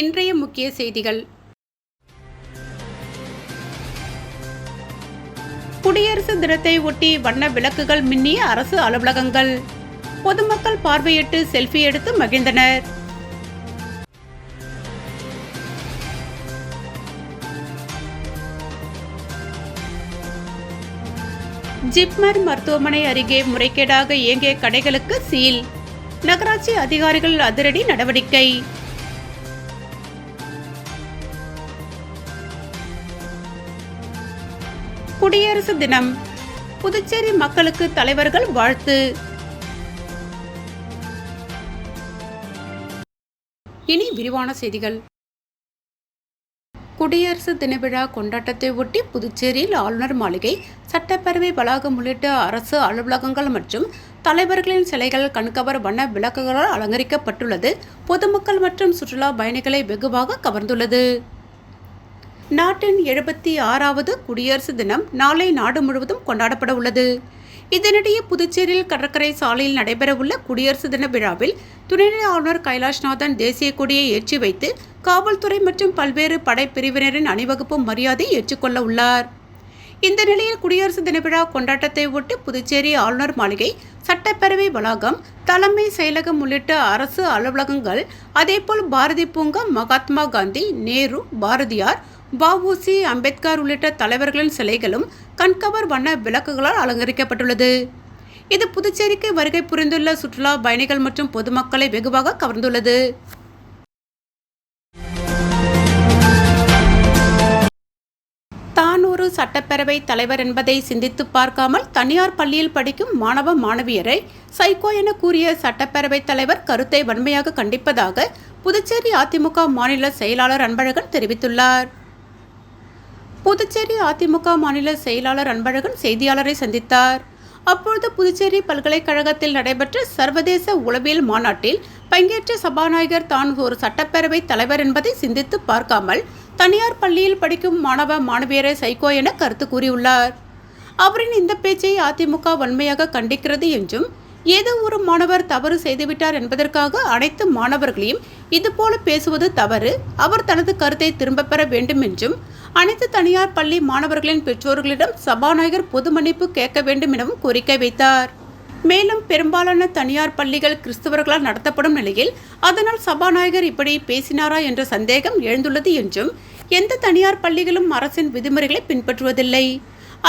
இன்றைய முக்கிய செய்திகள். குடியரசு தினத்தை ஒட்டி வண்ண விளக்குகள் மின்னிய அரசு அலுவலகங்கள். பொதுமக்கள் பார்வையிட்டு செல்ஃபி எடுத்து மகிழ்ந்தனர். ஜிப்மர் மருத்துவமனை அருகே முறைகேடாக இயங்கிய கடைகளுக்கு சீல். நகராட்சி அதிகாரிகள் அதிரடி நடவடிக்கை. குடியரசு தினம். புதுச்சேரி மக்களுக்கு தலைவர்கள் வாழ்த்து. இனி விரிவான செய்திகள். குடியரசு தின விழா கொண்டாட்டத்தை ஒட்டி புதுச்சேரியில் ஆளுநர் மாளிகை சட்டப்பேரவை வளாகம் உள்ளிட்ட அரசு அலுவலகங்கள் மற்றும் தலைவர்களின் சிலைகள் கண்கவர் வண்ண விளக்குகளால் அலங்கரிக்கப்பட்டுள்ளது. பொதுமக்கள் மற்றும் சுற்றுலா பயணிகளை வெகுவாக கவர்ந்துள்ளது. நாட்டின் எழுபத்தி ஆறாவது குடியரசு தினம் நாளை நாடு முழுவதும் கொண்டாடப்பட உள்ளது. இதனிடையே புதுச்சேரியில் கடற்கரை சாலையில் நடைபெறவுள்ள குடியரசு தின விழாவில் துணைநிலை ஆளுநர் கைலாஷ்நாதன் தேசிய கொடியை ஏற்றி வைத்து காவல்துறை மற்றும் பல்வேறு படைப்பிரிவினரின் அணிவகுப்பு மரியாதை ஏற்றுக்கொள்ள உள்ளார். இந்த நிலையில் குடியரசு தின விழா கொண்டாட்டத்தை ஒட்டி புதுச்சேரி ஆளுநர் மாளிகை சட்டப்பேரவை வளாகம் தலைமை செயலகம் உள்ளிட்ட அரசு அலுவலகங்கள் அதேபோல் பாரதி பூங்கா மகாத்மா காந்தி நேரு பாரதியார் வஉசி அம்பேத்கர் உள்ளிட்ட தலைவர்களின் சிலைகளும் கண்கவர் வண்ண விளக்குகளால் அலங்கரிக்கப்பட்டுள்ளது. இது புதுச்சேரிக்கு வருகை புரிந்துள்ள சுற்றுலா பயணிகள் மற்றும் பொதுமக்களை வெகுவாக கவர்ந்துள்ளது. தான் ஒரு சட்டப்பேரவை தலைவர் என்பதை சிந்தித்து பார்க்காமல் தனியார் பள்ளியில் படிக்கும் மாணவ மாணவியரை சைக்கோ என கூறிய சட்டப்பேரவை தலைவர் கருத்தை வன்மையாக கண்டிப்பதாக புதுச்சேரி அதிமுக மாநில செயலாளர் அன்பழகன் தெரிவித்துள்ளார். புதுச்சேரி அதிமுக மாநில செயலாளர் அன்பழகன் செய்தியாளரை சந்தித்தார். அப்பொழுது புதுச்சேரி பல்கலைக்கழகத்தில் நடைபெற்ற சர்வதேச உளவியல் மாநாட்டில் பங்கேற்ற சபாநாயகர் தான் ஒரு சட்டப்பேரவை தலைவர் என்பதை சிந்தித்து பார்க்காமல் தனியார் பள்ளியில் படிக்கும் மாணவ மாணவியரை சைக்கோ என கருத்து கூறியுள்ளார். அவரின் இந்த பேச்சை அதிமுக வன்மையாக கண்டிக்கிறது என்றும் ஏதோ ஒரு மாணவர் தவறு செய்துவிட்டார் என்பதற்காக அனைத்து மாணவர்களையும் இதுபோல பேசுவது தவறு. அவர் தனது கருத்தை திரும்பப் பெற வேண்டும் என்றும் அனைத்து தனியார் பள்ளி மாணவர்களின் பெற்றோர்களிடம் சபாநாயகர் பொது மன்னிப்பு கேட்க வேண்டும் எனவும் கோரிக்கை வைத்தார். மேலும் பெரும்பாலான தனியார் பள்ளிகள் கிறிஸ்தவர்களால் நடத்தப்படும் நிலையில் அதனால் சபாநாயகர் இப்படி பேசினாரா என்ற சந்தேகம் எழுந்துள்ளது என்றும் எந்த தனியார் பள்ளிகளும் அரசின் விதிமுறைகளை பின்பற்றுவதில்லை.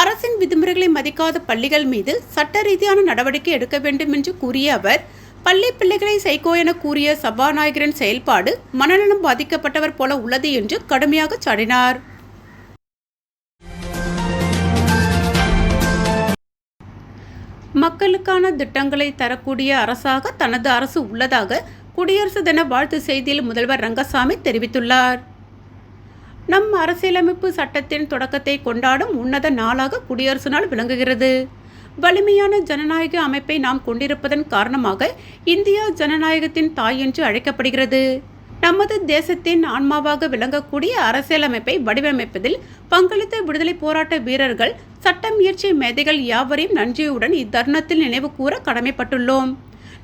அரசின் விதிமுறைகளை மதிக்காத பள்ளிகள் மீது சட்ட ரீதியான நடவடிக்கை எடுக்க வேண்டும் என்று கூறிய அவர் பள்ளி பிள்ளைகளை சைக்கோ என கூறிய சபாநாயகரின் செயல்பாடு மனநலம் பாதிக்கப்பட்டவர் போல உள்ளது என்று கடுமையாக சாடினார். மக்களுக்கான திட்டங்களை தரக்கூடிய அரசாக தனது அரசு உள்ளதாக குடியரசு தின வாழ்த்து செய்தியில் முதல்வர் ரங்கசாமி தெரிவித்துள்ளார். நம் அரசியலமைப்பு சட்டத்தின் தொடக்கத்தை கொண்டாடும் உன்னத நாளாக குடியரசு நாள் விளங்குகிறது. வலிமையான ஜனநாயக அமைப்பை நாம் கொண்டிருப்பதன் காரணமாக இந்தியா ஜனநாயகத்தின் தாய் என்று அழைக்கப்படுகிறது. நமது தேசத்தின் ஆன்மாவாக விளங்கக்கூடிய அரசியலமைப்பை வடிவமைப்பதில் பங்களித்த விடுதலை போராட்ட வீரர்கள் சட்டம் இயற்றிய மேதைகள் யாவரையும் நன்றியுடன் இத்தருணத்தில் நினைவு கூற கடமைப்பட்டுள்ளோம்.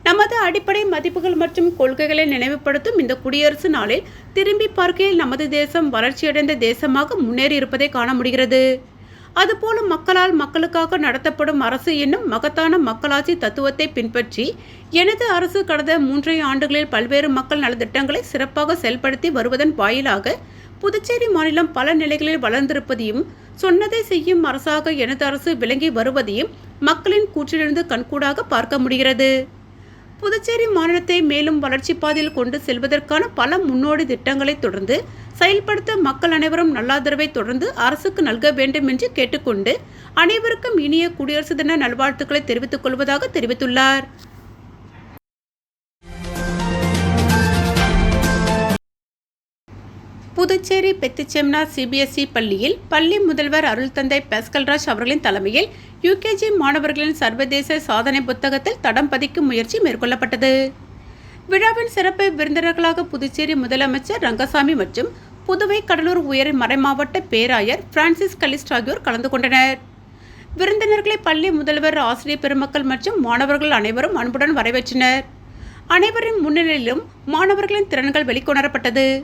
நமது அடிப்படை மதிப்புகள் மற்றும் கொள்கைகளை நினைவுபடுத்தும் இந்த குடியரசு நாளில் திரும்பி பார்க்கையில் நமது தேசம் வளர்ச்சியடைந்த தேசமாக முன்னேறி இருப்பதை காண முடிகிறது. அதுபோல மக்களால் மக்களுக்காக நடத்தப்படும் அரசு என்னும் மகத்தான மக்களாட்சி தத்துவத்தை பின்பற்றி எனது அரசு கடந்த மூன்றை ஆண்டுகளில் பல்வேறு மக்கள் நலத்திட்டங்களை சிறப்பாக செயல்படுத்தி வருவதன் வாயிலாக புதுச்சேரி மாநிலம் பல நிலைகளில் வளர்ந்திருப்பதையும் சொன்னதை செய்யும் அரசாக எனது அரசு விளங்கி வருவதையும் மக்களின் கூற்றிலிருந்து கண்கூடாக பார்க்க முடிகிறது. புதுச்சேரி மாநிலத்தை மேலும் வளர்ச்சி பாதையில் கொண்டு செல்வதற்கான பல முன்னோடி திட்டங்களை தொடர்ந்து செயல்படுத்த மக்கள் அனைவரும் நல்லாதரவை தொடர்ந்து அரசுக்கு நல்க வேண்டும் என்று கேட்டுக்கொண்டு அனைவருக்கும் இனிய குடியரசு தின நல்வாழ்த்துக்களை தெரிவித்துக் கொள்வதாக தெரிவித்துள்ளார். புதுச்சேரி பெத்திச்செம்னா சிபிஎஸ்இ பள்ளியில் பள்ளி முதல்வர் அருள் தந்தை அவர்களின் தலைமையில் யுகேஜி மாணவர்களின் சர்வதேச சாதனை புத்தகத்தில் தடம் பதிக்கும் முயற்சி மேற்கொள்ளப்பட்டது. விழாவின் சிறப்பு விருந்தினர்களாக புதுச்சேரி முதலமைச்சர் ரங்கசாமி மற்றும் புதுவை கடலூர் உயர் மறைமாவட்ட பேராயர் பிரான்சிஸ் கலிஸ்ட் ஆகியோர் கலந்து கொண்டனர். விருந்தினர்களை பள்ளி முதல்வர் ஆசிரியர் பெருமக்கள் மற்றும் மாணவர்கள் அனைவரும் அன்புடன் வரவேற்றனர். அனைவரின் முன்னிலையிலும் மாணவர்களின் திறன்கள் வெளிக்கொணரப்பட்டது.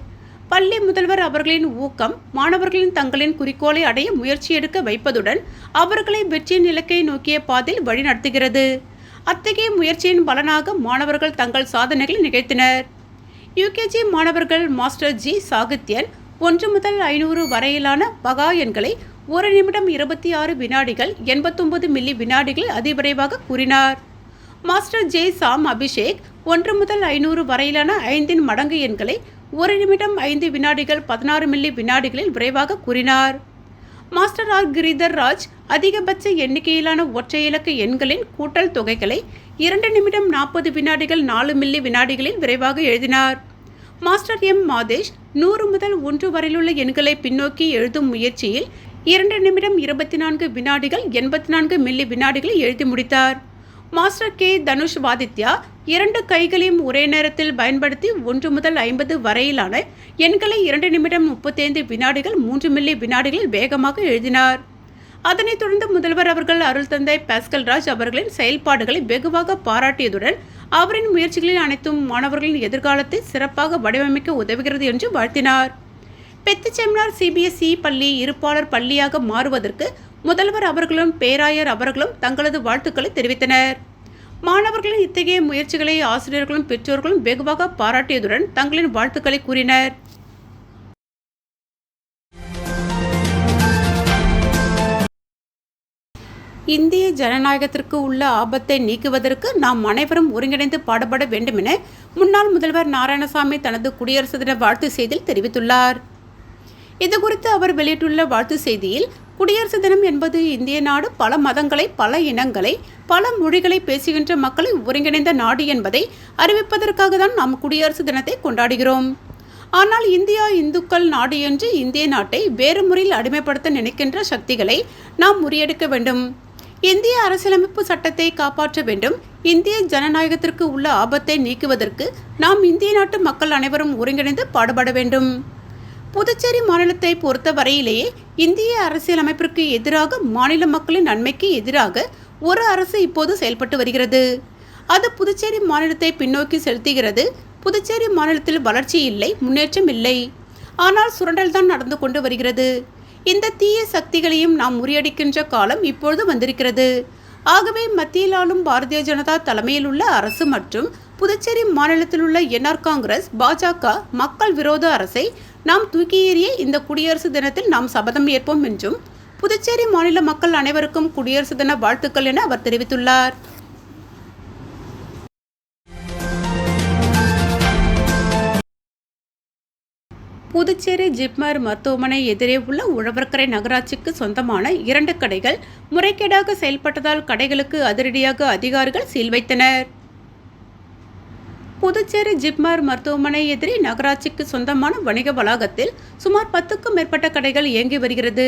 பள்ளி முதல்வர் அவர்களின் ஊக்கம் மாணவர்களின் தங்களின் குறிக்கோளை அடைய முயற்சி எடுக்க வைப்பதுடன் அவர்களை வெற்றியின் இலக்கை நோக்கிய பாதையில் வழிநடத்துகிறது. அத்தகைய முயற்சியின் பலனாக மாணவர்கள் தங்கள் சாதனைகளை நிகழ்த்தினர். யுகேஜி மாணவர்கள் மாஸ்டர் ஜி. சாகித்யன் ஒன்று முதல் ஐநூறு வரையிலான பகா எண்களை ஒரு நிமிடம் இருபத்தி ஆறு வினாடிகள் எண்பத்தொன்பது மில்லி வினாடிகள் அதிவிரைவாக கூறினார். Master J. சாம் அபிஷேக் ஒன்று முதல் ஐநூறு வரையிலான ஐந்தின் மடங்கு எண்களை ஒரு நிமிடம் ஐந்து வினாடிகள் பதினாறு மில்லி வினாடிகளில் விரைவாக கூறினார். Master R. கிரிதர் ராஜ் அதிகபட்ச எண்ணிக்கையிலான ஒற்றை இலக்க எண்களின் கூட்டல் தொகைகளை இரண்டு நிமிடம் நாற்பது வினாடிகள் நாலு மில்லி வினாடிகளில் விரைவாக எழுதினார். Master M. மாதேஷ் நூறு முதல் ஒன்று வரையிலுள்ள எண்களை பின்னோக்கி எழுதும் முயற்சியில் இரண்டு நிமிடம் இருபத்தி நான்கு வினாடிகள் எண்பத்தி நான்கு மில்லி வினாடிகளை எழுதி முடித்தார். Master K. தனுஷ் வாதித்யா இரண்டு கைகளையும் ஒரே நேரத்தில் பயன்படுத்தி ஒன்று முதல் ஐம்பது வரையிலான எண்களை இரண்டு நிமிடம் முப்பத்தைந்து வினாடிகள் மூன்று மில்லி வினாடிகளில் வேகமாக எழுதினார். அதனைத் தொடர்ந்து முதல்வர் அவர்கள் அருள் தந்தை பாஸ்கல் ராஜ் அவர்களின் செயல்பாடுகளை வெகுவாக பாராட்டியதுடன் அவரின் முயற்சிகளில் அனைத்தும் மாணவர்களின் எதிர்காலத்தை சிறப்பாக வடிவமைக்க உதவுகிறது என்று வாழ்த்தினார். பெத்துச்செம்னார் சிபிஎஸ்இ பள்ளி இருப்பாளர் பள்ளியாக மாறுவதற்கு முதல்வர் அவர்களும் பேராயர் அவர்களும் தங்களது வாழ்த்துக்களை தெரிவித்தனர். மாணவர்களின் இத்தகைய முயற்சிகளை ஆசிரியர்களும் பெற்றோர்களும் வெகுவாக பாராட்டியதுடன் தங்களின் வாழ்த்துக்களை கூறினர். இந்திய ஜனநாயகத்திற்கு உள்ள ஆபத்தை நீக்குவதற்கு நாம் அனைவரும் ஒருங்கிணைந்து பாடுபட வேண்டும் என முன்னாள் முதல்வர் நாராயணசாமி தனது குடியரசு தின வாழ்த்து செய்தியில் தெரிவித்துள்ளார். இதுகுறித்து அவர் வெளியிட்டுள்ள வாழ்த்து செய்தியில் குடியரசு தினம் என்பது இந்திய நாடு பல மதங்களை பல இனங்களை பல மொழிகளை பேசுகின்ற மக்களை ஒருங்கிணைந்த நாடு என்பதை அறிவிப்பதற்காக தான் நாம் குடியரசு தினத்தை கொண்டாடுகிறோம். ஆனால் இந்தியா இந்துக்கள் நாடு என்று இந்திய நாட்டை வேறு முறையில் அடிமைப்படுத்த நினைக்கின்ற சக்திகளை நாம் முறியெடுக்க வேண்டும். இந்திய அரசியலமைப்பு சட்டத்தை காப்பாற்ற வேண்டும். இந்திய ஜனநாயகத்திற்கு உள்ள ஆபத்தை நீக்குவதற்கு நாம் இந்திய நாட்டு மக்கள் அனைவரும் ஒருங்கிணைந்து பாடுபட வேண்டும். புதுச்சேரி மாநிலத்தை பொறுத்த வரையிலேயே இந்திய அரசியலமைப்பிற்கு எதிராக மாநில மக்களின் நன்மைக்கு எதிராக ஒரு அரசு இப்போது செயல்பட்டு வருகிறது. அது புதுச்சேரி மாநிலத்தை பின்னோக்கி செலுத்துகிறது. புதுச்சேரி மாநிலத்தில் வளர்ச்சி இல்லை முன்னேற்றம் இல்லை. ஆனால் சுரண்டல் தான் நடந்து கொண்டு வருகிறது. இந்த தீய சக்திகளையும் நாம் முறியடிக்கின்ற காலம் இப்பொழுது வந்திருக்கிறது. ஆகவே மத்தியில் ஆளும் பாரதிய ஜனதா தலைமையில் உள்ள அரசு மற்றும் புதுச்சேரி மாநிலத்தில் உள்ள என்ஆர் காங்கிரஸ் பாஜக மக்கள் விரோத அரசை நாம் தூக்கி எறிய இந்த குடியரசு தினத்தில் நாம் சபதம் ஏற்போம் என்றும் புதுச்சேரி மாநில மக்கள் அனைவருக்கும் குடியரசு தின வாழ்த்துக்கள் என அவர் தெரிவித்துள்ளார். புதுச்சேரி ஜிப்மர் மருத்துவமனை எதிரே உள்ள உழவர்கரை நகராட்சிக்கு சொந்தமான இரண்டு கடைகள் முறைகேடாக செயல்பட்டதால் கடைகளுக்கு அதிரடியாக அதிகாரிகள் சீல் வைத்தனர். புதுச்சேரி ஜிப்மர் மருத்துவமனை எதிரே நகராட்சிக்கு சொந்தமான வணிக வளாகத்தில் சுமார் பத்துக்கும் மேற்பட்ட கடைகள் இயங்கி வருகிறது.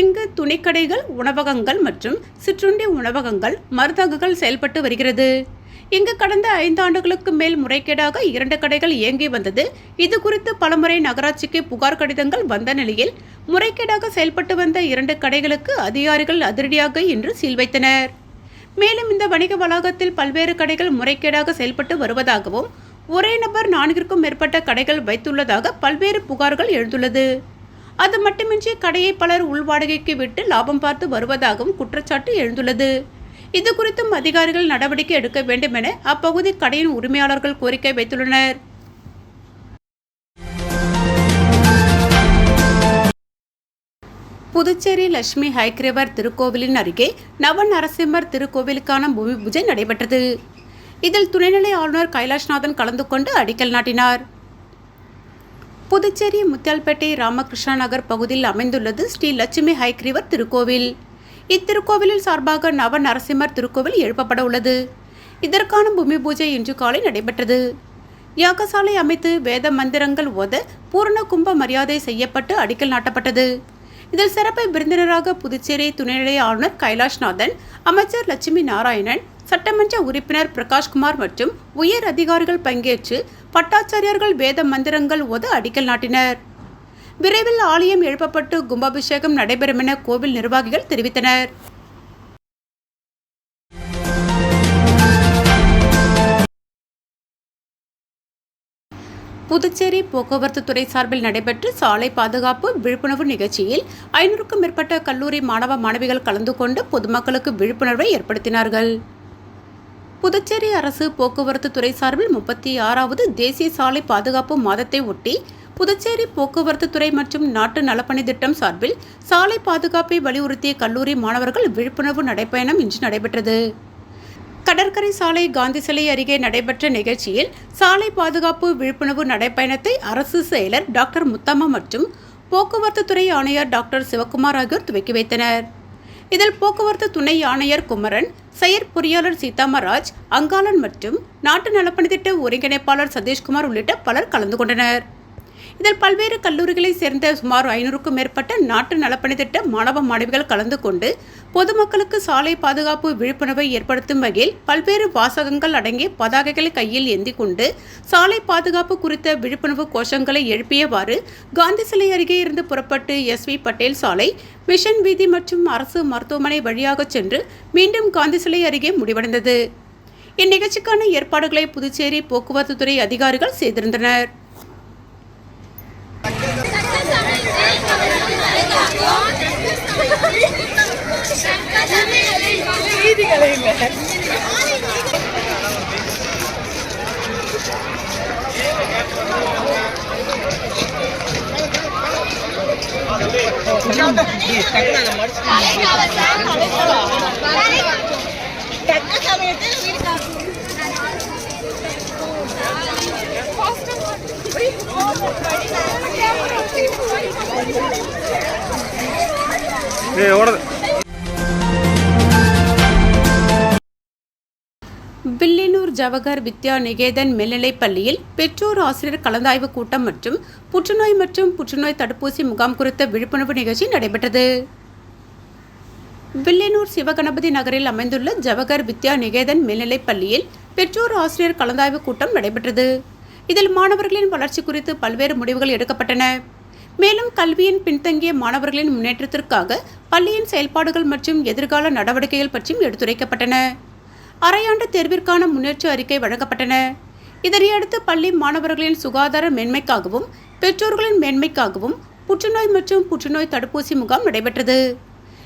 இங்கு துணிக்கடைகள் உணவகங்கள் மற்றும் சிற்றுண்டி உணவகங்கள் மருந்தகங்கள் செயல்பட்டு வருகிறது. இங்கு கடந்த ஐந்து ஆண்டுகளுக்கு மேல் முறைகேடாக இரண்டு கடைகள் இயங்கி வந்தது. இது குறித்து பலமுறை நகராட்சிக்கு புகார் கடிதங்கள் வந்த நிலையில் முறைகேடாக செயல்பட்டு வந்த இரண்டு கடைகளுக்கு அதிகாரிகள் அதிரடியாக இன்று சீல் வைத்தனர். மேலும் இந்த வணிக வளாகத்தில் பல்வேறு கடைகள் முறைகேடாக செயல்பட்டு வருவதாகவும் ஒரே நபர் நான்கிற்கும் மேற்பட்ட கடைகள் வைத்துள்ளதாக பல்வேறு புகார்கள் எழுந்துள்ளது. அது மட்டுமின்றி கடையை பலர் உள்வாடகைக்கு விட்டு லாபம் பார்த்து வருவதாகவும் குற்றச்சாட்டு எழுந்துள்ளது. இது குறித்தும் அதிகாரிகள் நடவடிக்கை எடுக்க வேண்டும் என அப்பகுதி கடையின் உரிமையாளர்கள் கோரிக்கை வைத்துள்ளனர். புதுச்சேரி லட்சுமி ஹைக்ரேவர் திருக்கோவிலின் அருகே நவ நரசிம்மர் திருக்கோவிலுக்கான பூமி பூஜை நடைபெற்றது. இதில் துணைநிலை ஆளுநர் கைலாஷ்நாதன் கலந்து கொண்டு அடிக்கல் நாட்டினார். புதுச்சேரி முத்தியால்பேட்டை ராமகிருஷ்ணா நகர் பகுதியில் அமைந்துள்ளது ஸ்ரீ லட்சுமி ஹைக்ரீவர் திருக்கோவில். இத்திருக்கோவிலில் சார்பாக நவ நரசிம்மர் திருக்கோவில் எழுப்பப்பட உள்ளது. இதற்கான பூமி பூஜை இன்று காலை நடைபெற்றது. யாகசாலை அமைத்து வேத மந்திரங்கள் ஓத பூரண கும்ப மரியாதை செய்யப்பட்டு அடிக்கல் நாட்டப்பட்டது. இதில் சிறப்பு விருந்தினராக புதுச்சேரி துணைநிலை ஆளுநர் கைலாஷ்நாதன் அமைச்சர் லட்சுமி நாராயணன் சட்டமன்ற உறுப்பினர் பிரகாஷ்குமார் மற்றும் உயர் அதிகாரிகள் பங்கேற்று பட்டாச்சாரியர்கள் வேத மந்திரங்கள் ஓத அடிக்கல் நாட்டினர். விரைவில் ஆலயம் எழுப்பப்பட்டு கும்பாபிஷேகம் நடைபெறும் என கோவில் நிர்வாகிகள் தெரிவித்தனர். புதுச்சேரி போக்குவரத்து துறை சார்பில் நடைபெற்ற சாலை பாதுகாப்பு விழிப்புணர்வு நிகழ்ச்சியில் ஐநூறுக்கும் மேற்பட்ட கல்லூரி மாணவ மாணவிகள் கலந்து கொண்டு பொதுமக்களுக்கு விழிப்புணர்வை ஏற்படுத்தினார்கள். புதுச்சேரி அரசு போக்குவரத்து துறை சார்பில் முப்பத்தி ஆறாவது தேசிய சாலை பாதுகாப்பு மாதத்தை ஒட்டி புதுச்சேரி போக்குவரத்து துறை மற்றும் நாட்டு நலப்பணி திட்டம் சார்பில் சாலை பாதுகாப்பை வலியுறுத்திய கல்லூரி மாணவர்கள் விழிப்புணர்வு நடைப்பயணம் இன்று நடைபெற்றது. கடற்கரை சாலை காந்தி சிலை அருகே நடைபெற்ற நிகழ்ச்சியில் சாலை பாதுகாப்பு விழிப்புணர்வு நடைப்பயணத்தை அரசு செயலர் டாக்டர் முத்தம்மா மற்றும் போக்குவரத்து துறை ஆணையர் டாக்டர் சிவக்குமார் ஆகியோர் துவக்கி வைத்தனர். இதில் போக்குவரத்து துணை ஆணையர் குமரன் செயற்பொறியாளர் சீதாமராஜ் அங்காளன் மற்றும் நாட்டு நலப்பணித்திட்ட ஒருங்கிணைப்பாளர் சதீஷ்குமார் உள்ளிட்ட பலர் கலந்து கொண்டனர். இதில் பல்வேறு கல்லூரிகளைச் சேர்ந்த சுமார் ஐநூறுக்கும் மேற்பட்ட நாட்டு நலப்பணி திட்ட மாணவ மாணவிகள் கலந்து கொண்டு பொதுமக்களுக்கு சாலை பாதுகாப்பு விழிப்புணர்வை ஏற்படுத்தும் வகையில் பல்வேறு வாசகங்கள் அடங்கிய பதாகைகளை கையில் ஏந்தி கொண்டு சாலை பாதுகாப்பு குறித்த விழிப்புணர்வு கோஷங்களை எழுப்பியவாறு காந்தி சிலை அருகே இருந்து புறப்பட்டு எஸ் வி பட்டேல் சாலை மிஷன் வீதி மற்றும் அரசு மருத்துவமனை வழியாக சென்று மீண்டும் காந்தி சிலை அருகே முடிவடைந்தது. இந்நிகழ்ச்சிக்கான ஏற்பாடுகளை புதுச்சேரி போக்குவரத்து துறை அதிகாரிகள் செய்திருந்தனர். நீதிகளை இல்லை தக்க சமயத்தில் வீடு ஏய் ஓடுது. வில்லியனூர் ஜவஹர் வித்யா நிகேதன் மேல்நிலைப் பள்ளியில் பெற்றோர் ஆசிரியர் கலந்தாய்வு கூட்டம் மற்றும் புற்றுநோய் மற்றும் புற்றுநோய் தடுப்பூசி முகாம் குறித்த விழிப்புணர்வு நிகழ்ச்சி நடைபெற்றது. வில்லியனூர் சிவகணபதி நகரில் அமைந்துள்ள ஜவஹர் வித்யா நிகேதன் மேல்நிலைப் பள்ளியில் பெற்றோர் ஆசிரியர் கலந்தாய்வு கூட்டம் நடைபெற்றது. இதில் மாணவர்களின் வளர்ச்சி குறித்து பல்வேறு முடிவுகள் எடுக்கப்பட்டன. மேலும் கல்வியின் பின்தங்கிய மாணவர்களின் முன்னேற்றத்திற்காக பள்ளியின் செயல்பாடுகள் மற்றும் எதிர்கால நடவடிக்கைகள் பற்றியும் எடுத்துரைக்கப்பட்டன. அரையாண்டு தேர்விற்கான முன்னேற்ற அறிக்கை வழங்கப்பட்டன. இதனையடுத்து பள்ளி மாணவர்களின் சுகாதார மேன்மைக்காகவும் பெற்றோர்களின் மேன்மைக்காகவும் புற்றுநோய் மற்றும் புற்றுநோய் தடுப்பூசி முகாம் நடைபெற்றது.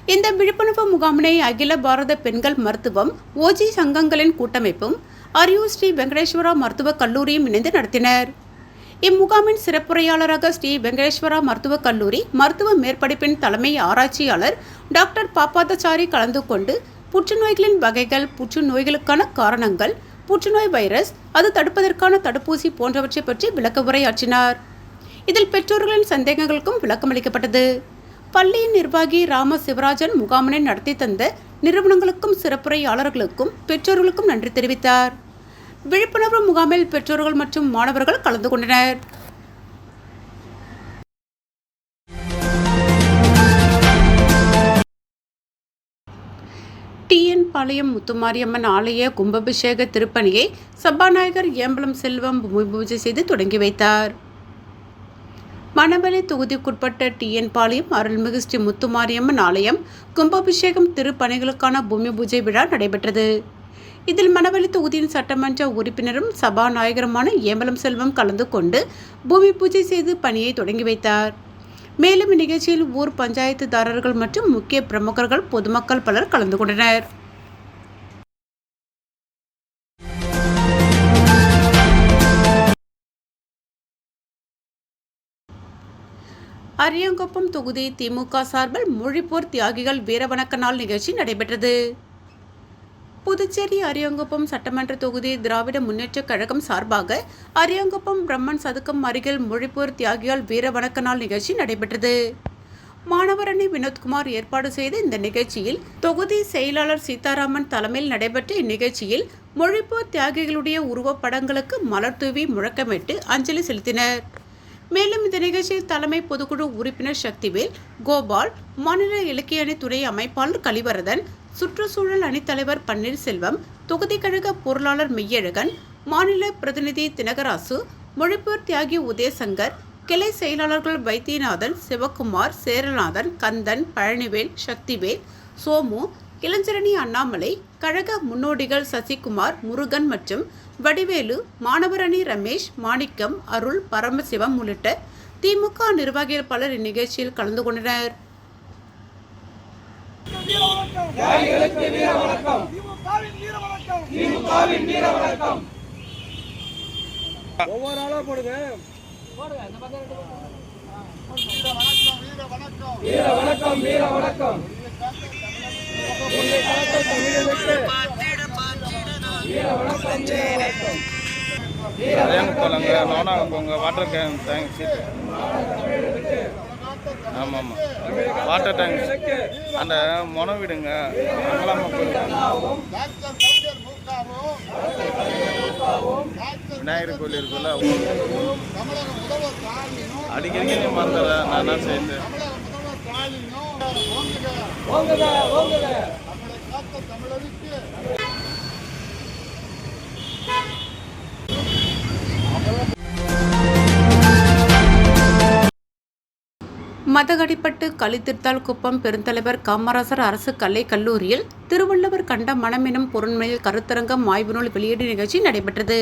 இந்த விழிப்புணர்வு முகாமினை அகில பாரத பெண்கள் மருத்துவம் ஓஜி சங்கங்களின் கூட்டமைப்பும் அரியூர் ஸ்ரீ வெங்கடேஸ்வரா மருத்துவக் கல்லூரியும் இணைந்து நடத்தினர். இம்முகாமின் சிறப்புரையாளராக ஸ்ரீ வெங்கடேஸ்வரா மருத்துவக் கல்லூரி மருத்துவ மேற்படிப்பின் தலைமை ஆராய்ச்சியாளர் டாக்டர் பாப்பாதச்சாரி கலந்து கொண்டு புற்றுநோய்களின் வகைகள் புற்றுநோய்களுக்கான காரணங்கள் புற்றுநோய் வைரஸ் அது தடுப்பதற்கான தடுப்பூசி போன்றவற்றை பற்றி விளக்க உரையாற்றினார். இதில் பெற்றோர்களின் சந்தேகங்களுக்கும் விளக்கமளிக்கப்பட்டது. பள்ளியின் நிர்வாகி ராம சிவராஜன் முகாமினை நடத்தி தந்த நிறுவனங்களுக்கும் சிறப்புரையாளர்களுக்கும் பெற்றோர்களுக்கும் நன்றி தெரிவித்தார். விழிப்புணர்வு முகாமில் பெற்றோர்கள் மற்றும் மாணவர்கள் கலந்து கொண்டனர். டிஎன் பாளையம் முத்துமாரியம்மன் ஆலய கும்பாபிஷேக திருப்பணியை சபாநாயகர் ஏம்பலம் செல்வம் பூமி பூஜை செய்து தொடங்கி வைத்தார். மணவெளி தொகுதிக்குட்பட்ட டிஎன் பாளையம் அருள்மிகு ஸ்ரீ முத்துமாரியம்மன் ஆலயம் கும்பாபிஷேகம் திருப்பணிகளுக்கான பூமி பூஜை விழா நடைபெற்றது. இதில் மணவெளி தொகுதியின் சட்டமன்ற உறுப்பினரும் சபாநாயகருமான ஏம்பலம் செல்வம் கலந்து கொண்டு பூமி பூஜை செய்து பணியை தொடங்கி வைத்தார். மேலும் இந்நிகழ்ச்சியில் ஊர் பஞ்சாயத்துதாரர்கள் மற்றும் முக்கிய பிரமுகர்கள் பொதுமக்கள் பலர் கலந்து கொண்டனர். அரியங்குப்பம் தொகுதி திமுக சார்பில் மொழிப்போர் தியாகிகள் வீரவணக்க நாள் நிகழ்ச்சி நடைபெற்றது. புதுச்சேரி அரியங்குப்பம் சட்டமன்ற தொகுதி திராவிட முன்னேற்றக் கழகம் சார்பாக அரியங்குப்பம் பிரம்மன் சதுக்கம் அருகில் மொழிப்போர் தியாகியால் வீர வணக்க நாள் நிகழ்ச்சி நடைபெற்றது. மாணவரணி வினோத்குமார் ஏற்பாடு செய்த இந்த நிகழ்ச்சியில் தொகுதி செயலாளர் சீதாராமன் தலைமையில் நடைபெற்ற இந்நிகழ்ச்சியில் மொழிப்போர் தியாகிகளுடைய உருவப்படங்களுக்கு மலர் தூவி முழக்கமிட்டு அஞ்சலி செலுத்தினர். மேலும் இந்த நிகழ்ச்சியில் தலைமை பொதுக்குழு உறுப்பினர் சக்திவேல் கோபால் மாநில இலக்கிய அணி துறை அமைப்பாளர் கலிவரதன் சுற்றுச்சூழல் அணித்தலைவர் பன்னீர்செல்வம் தொகுதி கழக பொருளாளர் மெய்யழகன் மாநில பிரதிநிதி தினகராசு மொழிப்போர் தியாகி உதயசங்கர் கிளை செயலாளர்கள் வைத்தியநாதன் சிவகுமார் சேரநாதன் கந்தன் பழனிவேல் சக்திவேல் சோமு இளஞ்சரணி அண்ணாமலை கழக முன்னோடிகள் சசிகுமார் முருகன் மற்றும் வடிவேலு மாணவரணி ரமேஷ் மாணிக்கம் அருள் பரமசிவம் உள்ளிட்ட திமுக நிர்வாகிகள் பலர் இந்நிகழ்ச்சியில் கலந்து கொண்டனர். ஒவ்வொரு வீர வணக்கம் வீர வணக்கம் எங்கள் காத்த தமிழனுக்கு வீர வணக்கம் வீர வணக்கம் அதையும் போலாங்க நோனா போங்க வாட்டர் கேன் தேங்க்ஸ் ஆமாம் ஆமாம். வாட்டர் டேங்க் அந்த முனை விடுங்க. அங்கலாமா போயிடுங்க விநாயகர் கோயில் இருக்குல்ல அடிக்கடிக்கு நீ மறந்துடுற நான் என்ன சேர்ந்து தமிழருக்கு மதகடிப்பட்டு களித்திருத்தால் குப்பம் பெருந்தலைவர் காமராசர் அரசு கலை கல்லூரியில் திருவள்ளுவர் கண்ட மனமெனும் எனும் பொருண்மையில் கருத்தரங்கம் ஆய்வு நூல் வெளியீடு நிகழ்ச்சி நடைபெற்றது.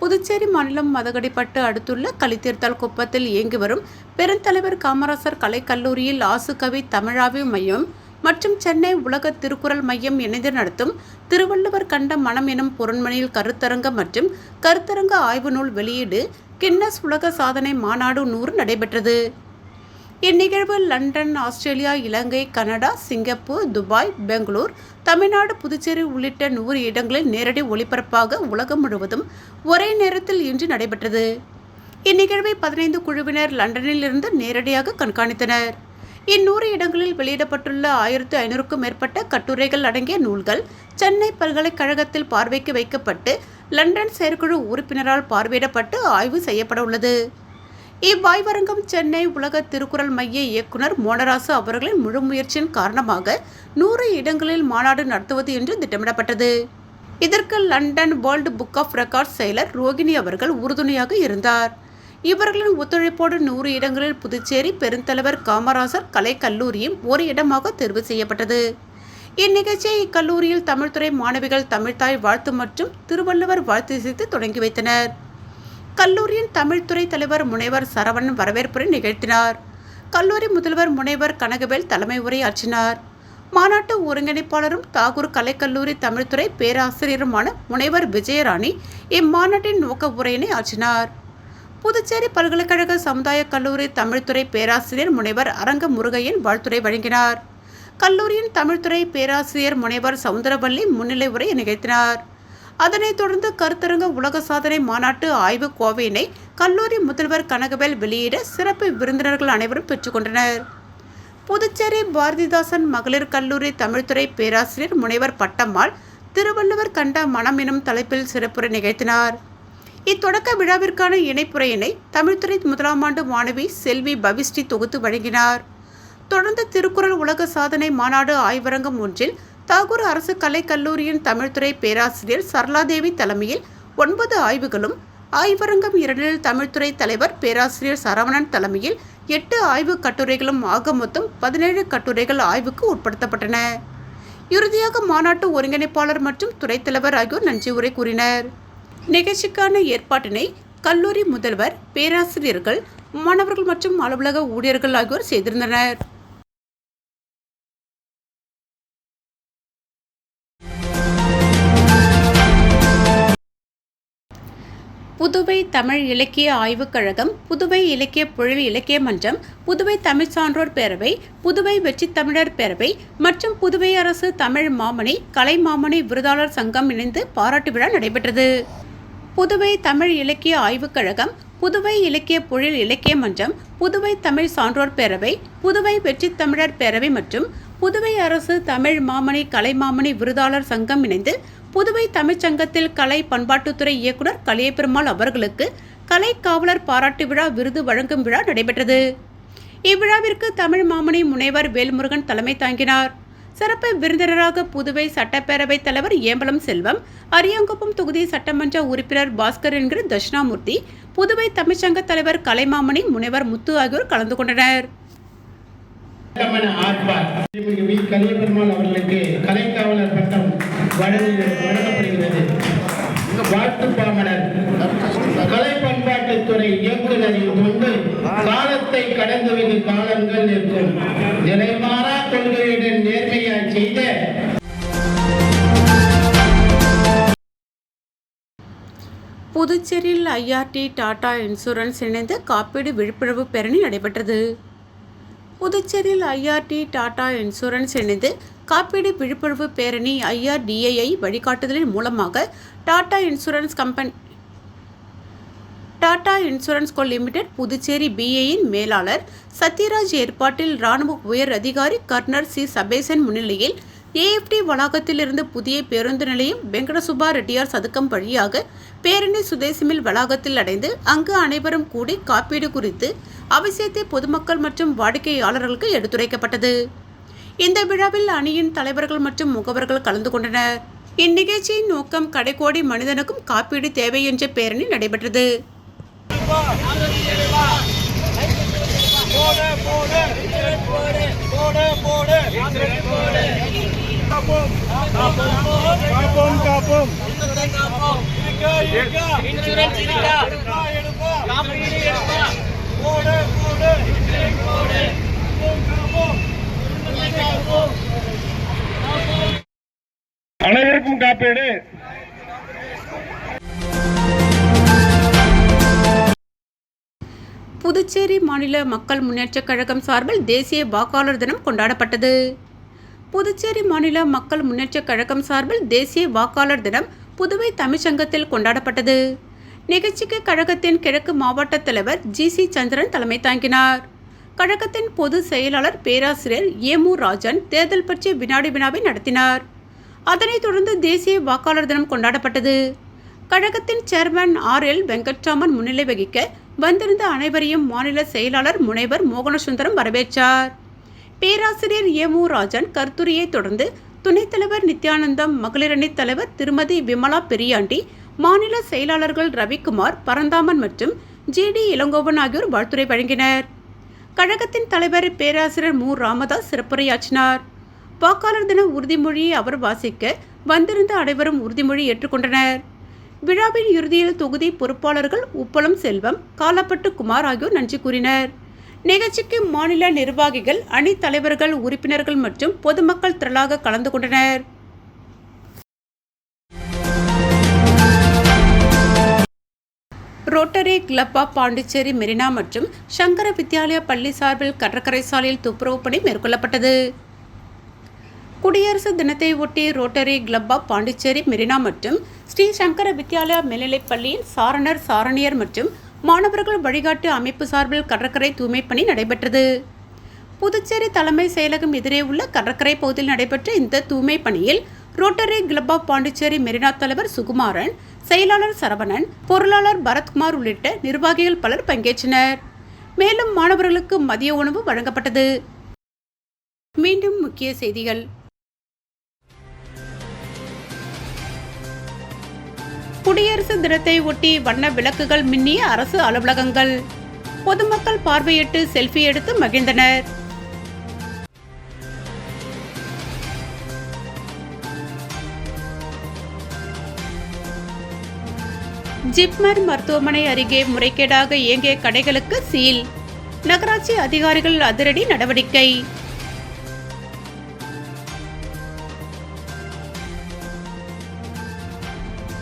புதுச்சேரி மாநிலம் மதகடிப்பட்டு அடுத்துள்ள கலித்தீர்த்தால் குப்பத்தில் இயங்கி வரும் பெருந்தலைவர் காமராசர் கலைக்கல்லூரியில் ஆசுகவி தமிழாவி மையம் மற்றும் சென்னை உலக திருக்குறள் மையம் இணைந்து நடத்தும் திருவள்ளுவர் கண்ட மனம் எனும் பொருண்மனையில் கருத்தரங்கம் மற்றும் கருத்தரங்க ஆய்வு நூல் வெளியீடு கின்னஸ் உலக சாதனை மாநாடு நூறு நடைபெற்றது. இந்நிகழ்வு London Australia Ilangai Canada Singapore Dubai Bengaluru Tamil Nadu Puducherry உள்ளிட்ட நூறு இடங்களில் நேரடி ஒளிபரப்பாக உலகம் முழுவதும் ஒரே நேரத்தில் இன்று நடைபெற்றது. இந்நிகழ்வை பதினைந்து குழுவினர் லண்டனில் இருந்து நேரடியாக கண்காணித்தனர். இந்நூறு இடங்களில் வெளியிடப்பட்டுள்ள ஆயிரத்து ஐநூறுக்கும் மேற்பட்ட கட்டுரைகள் அடங்கிய நூல்கள் சென்னை பல்கலைக்கழகத்தில் பார்வைக்கு வைக்கப்பட்டு லண்டன் செயற்குழு உறுப்பினரால் பார்வையிடப்பட்டு ஆய்வு செய்யப்பட உள்ளது இவ்வாய்வரங்கம் சென்னை உலக திருக்குறள் மைய இயக்குனர் மோனராசு அவர்களின் முழு முயற்சியின் காரணமாக நூறு இடங்களில் மாநாடு நடத்துவது என்று திட்டமிடப்பட்டது. இதற்கு London world book of records செயலர் ரோகிணி அவர்கள் உறுதுணையாக இருந்தார். இவர்களின் ஒத்துழைப்போடு நூறு இடங்களில் புதுச்சேரி பெருந்தலைவர் காமராசர் கலை கல்லூரியும் ஒரு இடமாக தேர்வு செய்யப்பட்டது. இந்நிகழ்ச்சியை இக்கல்லூரியில் தமிழ்துறை மாணவிகள் தமிழ்தாய் வாழ்த்து மற்றும் திருவள்ளுவர் வாழ்த்து இசைத்து தொடங்கி வைத்தனர். கல்லூரியின் தமிழ்துறை தலைவர் முனைவர் சரவணன் வரவேற்புரை நிகழ்த்தினார். கல்லூரி முதல்வர் முனைவர் கனகவேல் தலைமை உரையாற்றினார். மாநாட்டு ஒருங்கிணைப்பாளரும் தாகூர் கலைக்கல்லூரி தமிழ்துறை பேராசிரியருமான முனைவர் விஜயராணி இம்மாநாட்டின் நோக்க உரையினை ஆற்றினார். புதுச்சேரி பல்கலைக்கழக சமுதாய கல்லூரி தமிழ்துறை பேராசிரியர் முனைவர் அரங்க முருகையன் வாழ்த்துரை வழங்கினார். கல்லூரியின் தமிழ்துறை பேராசிரியர் முனைவர் சவுந்தரவல்லி முன்னிலை உரை நிகழ்த்தினார். அதனைத் தொடர்ந்து கருத்தரங்க உலக சாதனை மாநாட்டு ஆய்வு கோவையினை கல்லூரி முதல்வர் கனகவேல் வெளியிட சிறப்பு விருந்தினர்கள் அனைவரும் பெற்றுக்கொண்டனர். புதுச்சேரி பாரதிதாசன் மகளிர் கல்லூரி தமிழ்துறை பேராசிரியர் முனைவர் பட்டம்மாள் திருவள்ளுவர் கண்ட மனம் எனும் தலைப்பில் சிறப்புரை நிகழ்த்தினார். இத்தொடக்க விழாவிற்கான இணைப்புரையினை தமிழ்துறை முதலாம் ஆண்டு மாணவி செல்வி பவிஸ்ரீ தொகுத்து வழங்கினார். தொடர்ந்து திருக்குறள் உலக சாதனை மாநாடு ஆய்வரங்கம் ஒன்றில் தாகூர் அரசு கலைக்கல்லூரியின் தமிழ்துறை பேராசிரியர் சரளாதேவி தலைமையில் ஒன்பது ஆய்வுகளும் ஆய்வரங்கம் இரண்டில் தமிழ்துறை தலைவர் பேராசிரியர் சரவணன் தலைமையில் எட்டு ஆய்வு கட்டுரைகளும் ஆக மொத்தம் பதினேழு கட்டுரைகள் ஆய்வுக்கு உட்படுத்தப்பட்டன. இறுதியாக மாநாட்டு ஒருங்கிணைப்பாளர் மற்றும் துறை தலைவர் ஆகியோர் நன்றி உரை கூறினர். நிகழ்ச்சிக்கான ஏற்பாட்டினை கல்லூரி முதல்வர் பேராசிரியர்கள் மாணவர்கள் மற்றும் அலுவலக ஊழியர்கள் ஆகியோர் செய்திருந்தனர். புதுவை தமிழ் இலக்கிய ஆய்வுக் கழகம் புதுவை இலக்கிய பொழில் இலக்கிய மன்றம் புதுவை தமிழ் சான்றோர் பேரவை புதுவை வெற்றி தமிழர் பேரவை மற்றும் புதுவை அரசு தமிழ் மாமணி கலை மாமணி விருதாளர் சங்கம் இணைந்து பாராட்டு விழா நடைபெற்றது. புதுவை தமிழ் இலக்கிய ஆய்வுக் கழகம் புதுவை இலக்கிய பொழில் இலக்கிய மன்றம் புதுவை தமிழ் சான்றோர் பேரவை புதுவை வெற்றி தமிழர் பேரவை மற்றும் புதுவை அரசு தமிழ் மாமணி கலை மாமணி விருதாளர் சங்கம் இணைந்து புதுவை தமிழ்ச்சங்கத்தில் கலை பண்பாட்டுத்துறை இயக்குனர் கலியபெருமாள் அவர்களுக்கு கலை காவலர் பாராட்டு விழா விருது வழங்கும் விழா நடைபெற்றது. இவ்விழாவிற்கு தமிழ் மாமணி முனைவர் வேல்முருகன் தலைமை தாங்கினார். சிறப்பு விருந்தினராக புதுவை சட்டப்பேரவைத் தலைவர் ஏம்பலம் செல்வம் அரியாங்குப்பம் தொகுதி சட்டமன்ற உறுப்பினர் பாஸ்கர் என்கிற தட்சிணாமூர்த்தி புதுவை தமிழ்ச்சங்க தலைவர் கலைமாமணி முனைவர் முத்து ஆகியோர் கலந்து கொண்டனர். அவர்களுக்கு கலைக்காவலர் பட்டம் வழங்கப்படுகிறது. வாழ்த்து பாமலர் கலை பண்பாட்டுத்துறை இயக்குநரின் கொண்டு காலத்தை கடந்து வெகு காலங்கள் நிற்கும். நிலைமாறா கொள்கையுடன் நேர்மையாய் செய்த புதுச்சேரியில் ஐஆர்டி டாடா இன்சூரன்ஸ் இணைந்து காப்பீடு விழிப்புணர்வு பேரணி நடைபெற்றது. புதுச்சேரியில் ஐஆர்டி டாடா இன்சூரன்ஸ் இணைந்து காப்பீடு விழிப்புணர்வு பேரணி ஐஆர்டிஏஐ வழிகாட்டுதலின் மூலமாக Tata insurance company Tata insurance co limited Puducherry பிஏயின் மேலாளர் சத்யராஜ் ஏற்பாட்டில் ராணுவ உயர் அதிகாரி கர்னல் சி. சபேசன் முன்னிலையில் ஏஎஃப்டி வளாகத்திலிருந்து புதிய பேருந்து நிலையம் வெங்கடசுபா ரெட்டியார் சதுக்கம் வழியாக பேரணி சுதேசிமில் வளாகத்தில் அடைந்து அங்கு அனைவரும் கூடி காப்பீடு குறித்து அவசியத்தை பொதுமக்கள் மற்றும் வாடிக்கையாளர்களுக்கு எடுத்துரைக்கப்பட்டது இந்த விழாவில் அணியின் தலைவர்கள் மற்றும் முகவர்கள் கலந்து கொண்டனர் இந்நிகழ்ச்சியின் நோக்கம் கடைக்கோடி மனிதனுக்கும் காப்பீடு தேவை என்ற பேரணி நடைபெற்றது போடு போடு போடு போடு காப்போம் காப்போம் காப்போம் இருக்கா இருக்கா இன்சூரன்ஸ் இருக்கா எடுப்பா காப்பீடு எடுப்பா போடு போடு போடு காப்போம் காப்போம் அனைவருக்கும் காப்பீடு. புதுச்சேரி மாநில மக்கள் முன்னேற்றக் கழகம் சார்பில் தேசிய வாக்காளர் தினம் கொண்டாடப்பட்டது. புதுச்சேரி மாநில மக்கள் முன்னேற்றக் கழகம் சார்பில் தேசிய வாக்காளர் தினம் புதுவை தமிழ்ச்சங்கத்தில் கொண்டாடப்பட்டது. நிகழ்ச்சிக்கு கழகத்தின் கிழக்கு மாவட்ட தலைவர் ஜி சி சந்திரன் தலைமை தாங்கினார். கழகத்தின் பொதுச் செயலாளர் பேராசிரியர் ஏமு ராஜன் தேர்தல் பற்றிய வினாடி வினாவை நடத்தினார். அதனைத் தொடர்ந்து தேசிய வாக்காளர் தினம் கொண்டாடப்பட்டது. கழகத்தின் சேர்மன் ஆர் எல் வெங்கட்ராமன் முன்னிலை வகிக்க வந்திருந்த அனைவரையும் மாநில செயலாளர் முனைவர் மோகனசுந்தரம் வரவேற்றார். பேராசிரியர் ஏமு ராஜன் கருத்துரையை தொடர்ந்து துணைத் தலைவர் நித்யானந்தம் மகளிரணி தலைவர் திருமதி விமலா பெரியாண்டி மாநில செயலாளர்கள் ரவிக்குமார் பரந்தாமன் மற்றும் ஜி டி இளங்கோவன் ஆகியோர் வாழ்த்துரை வழங்கினர். கழகத்தின் தலைவர் பேராசிரியர் மு. ராமதாஸ் சிறப்புரையாற்றினார். வாக்காளர் தின உறுதிமொழியை அவர் வாசிக்க வந்திருந்த அனைவரும் உறுதிமொழி ஏற்றுக்கொண்டனர். விழாவின் இறுதியில் தொகுதி பொறுப்பாளர்கள் உப்பளம் செல்வம் காலப்பட்டு குமார் ஆகியோர் நன்றி கூறினர். நிகழ்ச்சிக்கு மாநில நிர்வாகிகள் அணி தலைவர்கள் உறுப்பினர்கள் மற்றும் பொதுமக்கள் திரளாக கலந்து கொண்டனர். Rotary club of Pondicherry Marina மற்றும் சங்கர வித்யாலயா பள்ளி சார்பில் கடற்கரை சாலையில் துப்புரவு பணி மேற்கொள்ளப்பட்டது. குடியரசு தினத்தை ஒட்டி rotary club of Pondicherry Marina மற்றும் ஸ்ரீ சங்கர வித்யாலயா மேல்நிலைப் பள்ளியின் சாரணர் சாரணியர் மற்றும் மாணவர்கள் வழிகாட்டு அமைப்பு சார்பில் கடற்கரை தூய்மை பணி நடைபெற்றது. புதுச்சேரி தலைமை செயலகம் எதிரே உள்ள கடற்கரை பகுதியில் நடைபெற்ற இந்த தூய்மை பணியில் rotary club of Pondicherry Marina தலைவர் சுகுமாரன் செயலாளர் சரவணன் பொருளாளர் பரத்குமார் உள்ளிட்ட நிர்வாகிகள் பலர் பங்கேற்றனர். மேலும் மாணவர்களுக்கு மதிய உணவு வழங்கப்பட்டது. மீண்டும் முக்கிய செய்திகள். குடியரசு தினத்தை ஒட்டி வண்ண விளக்குகள் மின்னிய அரசு அலுவலகங்கள். பொதுமக்கள் பார்வையிட்டு செல்ஃபி எடுத்து மகிழ்ந்தனர். ஜிப்மர் மருத்துவமனை அருகே முறைகேடாக இயங்கிய கடைகளுக்கு சீல். நகராட்சி அதிகாரிகள் அதிரடி நடவடிக்கை.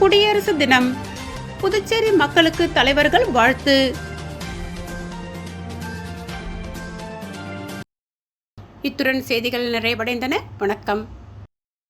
குடியரசு தினம். புதுச்சேரி மக்களுக்கு தலைவர்கள் வாழ்த்து. இத்துடன் செய்திகள் நிறைவடைந்தன. வணக்கம்.